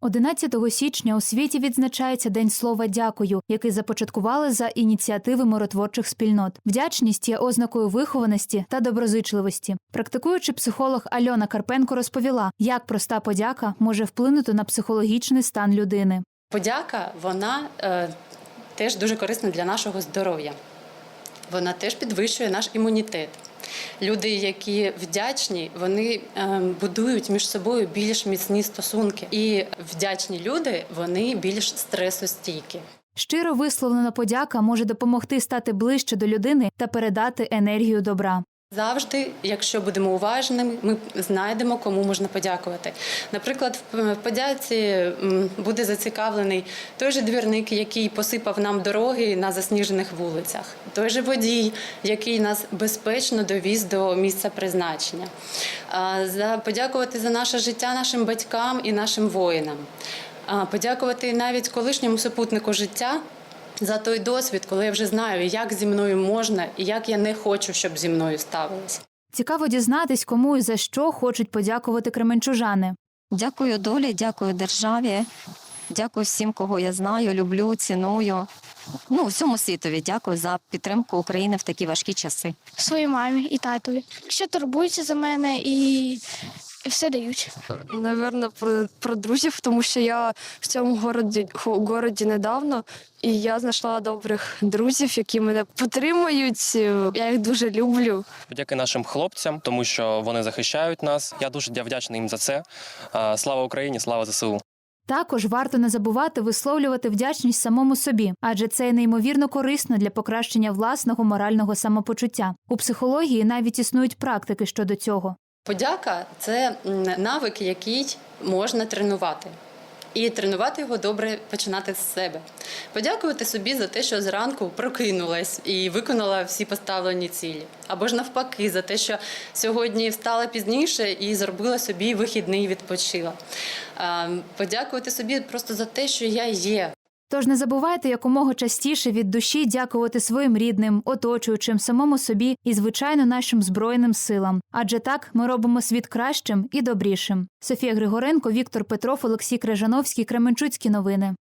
11 січня у світі відзначається День слова дякую, який започаткували за ініціативи миротворчих спільнот. Вдячність є ознакою вихованості та доброзичливості. Практикуючи психолог Альона Карпенко розповіла, як проста подяка може вплинути на психологічний стан людини. Подяка вона е, теж дуже корисна для нашого здоров'я. Вона теж підвищує наш імунітет. Люди, які вдячні, вони е, будують між собою більш міцні стосунки. І вдячні люди вони більш стресостійкі. Щиро висловлена подяка може допомогти стати ближче до людини та передати енергію добра. Завжди, якщо будемо уважними, ми знайдемо, кому можна подякувати. Наприклад, в подяці буде зацікавлений той же двірник, який посипав нам дороги на засніжених вулицях, той же водій, який нас безпечно довіз до місця призначення. Подякувати за наше життя нашим батькам і нашим воїнам. Подякувати навіть колишньому супутнику життя за той досвід, коли я вже знаю, як зі мною можна і як я не хочу, щоб зі мною ставилися. Цікаво дізнатись, кому і за що хочуть подякувати кременчужани. Дякую долі, дякую державі, дякую всім, кого я знаю, люблю, ціную. Ну, всьому світові дякую за підтримку України в такі важкі часи. своїй мамі і татові, що турбуються за мене і, і все дають. Наверно, про, про друзів, тому що я в цьому городі, городі недавно, і я знайшла добрих друзів, які мене підтримують. Я їх дуже люблю. Подяки нашим хлопцям, тому що вони захищають нас. Я дуже дя- вдячний їм за це. Слава Україні, слава ЗСУ. Також варто не забувати висловлювати вдячність самому собі, адже це неймовірно корисно для покращення власного морального самопочуття. У психології навіть існують практики щодо цього. Подяка це навик, який можна тренувати. І тренувати його добре починати з себе. Подякувати собі за те, що зранку прокинулась і виконала всі поставлені цілі. Або ж навпаки, за те, що сьогодні встала пізніше і зробила собі вихідний відпочила. Подякувати собі просто за те, що я є. Тож не забувайте якомога частіше від душі дякувати своїм рідним, оточуючим, самому собі і, звичайно, нашим збройним силам. Адже так ми робимо світ кращим і добрішим. Софія Григоренко, Віктор Петров, Олексій Крижановський, Кременчуцькі новини.